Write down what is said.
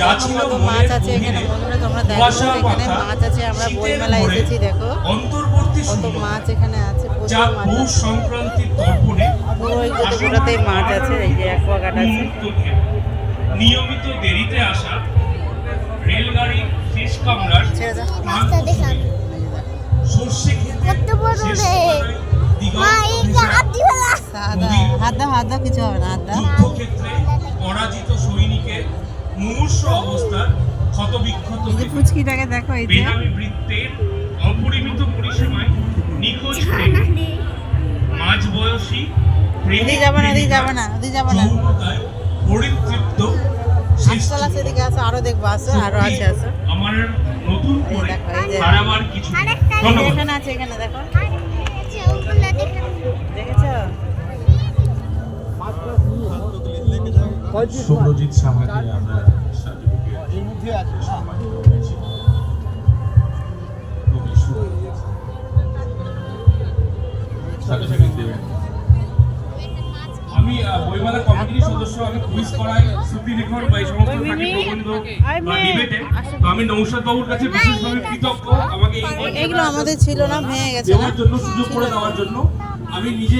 মাছ আছে এখানে বন্ধুরা তোমরা দেখো এখানে মাছ আছে আমরা এসেছি দেখো। অন্তর্বর্তী কত মাছ এখানে আছে যা তর্পণে ওই মাছ আছে এই যে অ্যাকোয়াগার্ড আছে। উন্মুক্ত নিয়মিত দেরিতে আসা রেলগাড়ি শেষ কামরার। সর্ষে খেতে মা এই হাত দাও হাত দাও কিছু হবে না হাত দাও। পরাজিত মুমূর্ষ অবস্থার ক্ষতবিক্ষত যে দেখো এই যে। বৃত্তের অপরিমিত পরিসীমায় নিখোঁজ মাঝ বয়সী ওদিকে যাবে না ওদিকে যাবে না ওদিকে যাবে না। পরিতৃপ্ত আটতলা সেদিকে আসো আরও দেখব আসো আরও আছে আসো। আমার নতুন করে। হারাবার কিছু এখানে আছে এখানে শুভ্রজিৎ সাহাকে আমরা সার্টিফিকেট সম্মানিত হয়েছি সার্টিফিকেট দেবেন। আমি বইমেলা কমিটির সদস্য আমি কুইজ করাই শ্রুতি লেখন বা এই সমস্ত থাকি প্রবন্ধ বা ডিবেটে তো আমি নৌশাদ বাবুর কাছে বিশেষভাবে কৃতজ্ঞ। আমাকে এই এগুলো আমাদের ছিল না ভেঙে গেছে দেওয়ার জন্য সুযোগ করে দেওয়ার জন্য আমি নিজে